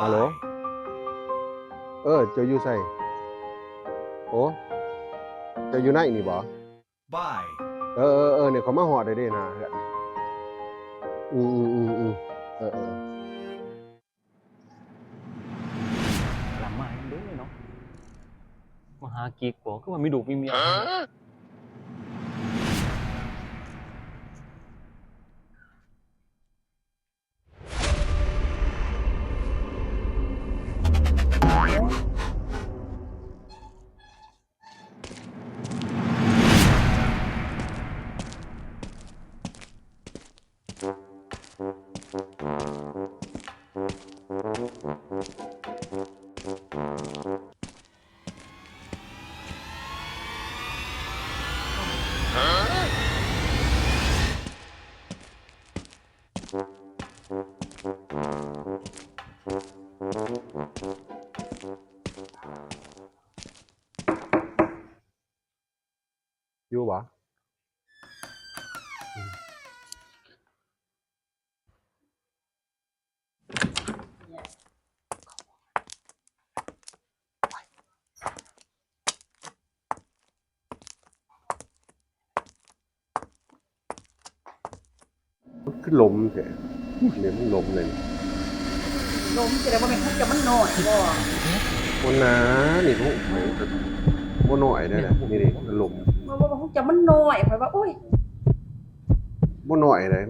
ฮัลโหล Bye. เออ เจ้าอยู่ไสโอ้เจ้าอยู่ไหนนี่บ่ Bye. เออเออเออเนี่ยเขามาหอดได้เด้นะเพื่อนอืมอืมอืมอืมเออเออหลังมาให้เด้อเนาะมาหากีกบ่คือว่ามีดูกมีเมีย อยู่ มันคือลมแท้เนี่ยมันลมเลยลมจะได้บ่แม่นเขาจะมันน้อยบ่บนนานี่พวกบนหน่อยได้แหละนี่ดิมันลมบ่บ่บ่เขาจะมันน้อยข่อยว่าโอ้ยบนหน่อยเลย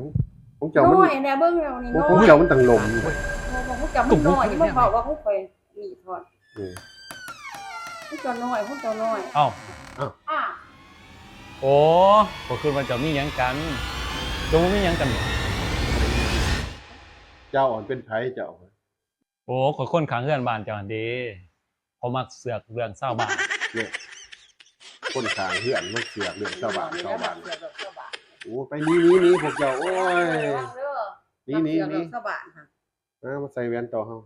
ของเจ้ามันน้อยแน่เบิ่งแล้วนี่ของน้ของอยเจ้ามันตั้งลมบ่บ่เขาจะมันน้อยอย่ามาบอกว่าเขาข่อยมีทอดอืมเขาจะน้อยเขาจะน้อยเอ้าอะโอ้บ่คือว่าเจะมีหยังกัน จงบ่มีหยังกันบ่เจ้าอ่อนเป็นไผเจ้าโอ้ขอยคนข้างเฮือนบ้านเจ้าหั่นเด้เขามักเสือกเรื่องเศร้าบ้านเนี่ยคนขางเหือนมันเสือกเรื่องชาวบ้านชาวบ้านเสือกชาวบ้านโอ้ไปนี้นี้นี้พวกเจ้าโอ้ยระวังเด้อนี่นี่เสือกนี่ชาวบ้านค่ะอ่ามาใส่แว่นต่อเฮา